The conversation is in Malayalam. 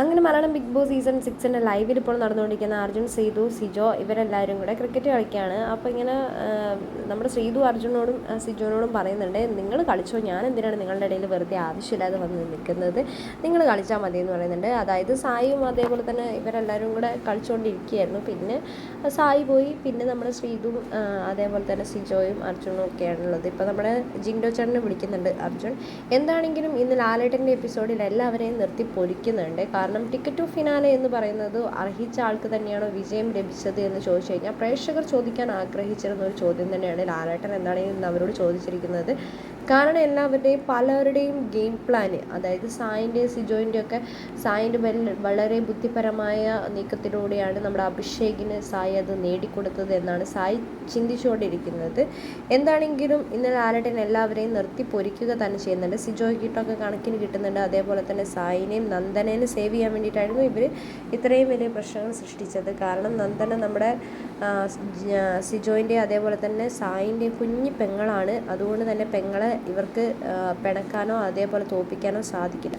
അങ്ങനെ മലയാളം ബിഗ് ബോസ് സീസൺ സിക്സിന്റെ ലൈവിൽ ഇപ്പോൾ നടന്നുകൊണ്ടിരിക്കുന്ന അർജുൻ സീതു സിജോ ഇവരെല്ലാവരും കൂടെ ക്രിക്കറ്റ് കളിക്കുകയാണ്. അപ്പോൾ ഇങ്ങനെ നമ്മുടെ ശ്രീതു അർജുനോടും സിജോനോടും പറയുന്നുണ്ട് നിങ്ങൾ കളിച്ചോ ഞാൻ എന്തിനാണ് നിങ്ങളുടെ ഇടയിൽ വെറുതെ ആവശ്യമില്ലാതെ വന്ന് നിൽക്കുന്നത്? നിങ്ങൾ കളിച്ചാൽ മതി എന്ന് പറയുന്നുണ്ട്. അതായത് സായിയും അതേപോലെ തന്നെ ഇവരെല്ലാവരും കൂടെ കളിച്ചുകൊണ്ടിരിക്കുകയായിരുന്നു. പിന്നെ സായി പോയി. പിന്നെ നമ്മുടെ ശ്രീതുവും അതേപോലെ തന്നെ സിജോയും അർജുനും ഒക്കെയാണുള്ളത്. ഇപ്പോൾ നമ്മുടെ ജിൻഡോ ചേട്ടനെ വിളിക്കുന്നുണ്ട് അർജുൻ. എന്താണെങ്കിലും ഇന്ന് ലാലേട്ടന്റെ എപ്പിസോഡിൽ എല്ലാവരെയും നിർത്തി പൊരിക്കുന്നുണ്ട് കാരണം ടിക്കറ്റ് ടു ഫിനാലെ എന്ന് പറയുന്നത് അർഹിച്ച ആൾക്ക് തന്നെയാണോ വിജയം ലഭിച്ചത് എന്ന് ചോദിച്ചു കഴിഞ്ഞാൽ പ്രേക്ഷകർ ചോദിക്കാൻ ആഗ്രഹിച്ചിരുന്ന ഒരു ചോദ്യം തന്നെയാണ് ലാലേട്ടൻ എന്താണ് ഇന്ന് അവരോട് ചോദിച്ചിരിക്കുന്നത്. കാരണം എല്ലാവരുടെയും പലരുടെയും ഗെയിം പ്ലാൻ അതായത് സായിന്റെയും സിജോയിന്റെ ഒക്കെ സായിന്റെ വളരെ ബുദ്ധിപരമായ നീക്കത്തിലൂടെയാണ് നമ്മുടെ അഭിഷേകിന് സായി അത് നേടിക്കൊടുത്തത് എന്നാണ് സായി ചിന്തിച്ചുകൊണ്ടിരിക്കുന്നത്. എന്താണെങ്കിലും ഇന്ന് ആലട്ടൻ എല്ലാവരെയും നിർത്തി പൊരിക്കുക തന്നെ ചെയ്യുന്നുണ്ട്. സിജോയ് കിട്ടൊക്കെ കണക്കിന് കിട്ടുന്നുണ്ട്. അതേപോലെ തന്നെ സായിനെയും നന്ദനേനെ സേവ് ചെയ്യാൻ വേണ്ടിയിട്ടായിരുന്നു ഇവർ ഇത്രയും വലിയ പ്രശ്നങ്ങൾ സൃഷ്ടിച്ചത്. കാരണം നന്ദന നമ്മുടെ സിജോയിന്റെ അതേപോലെ തന്നെ സായിന്റെ കുഞ്ഞു പെങ്ങളാണ്. അതുകൊണ്ട് തന്നെ പെങ്ങളെ ഇവർക്ക് പിണക്കാനോ അതേപോലെ തോൽപ്പിക്കാനോ സാധിക്കില്ല.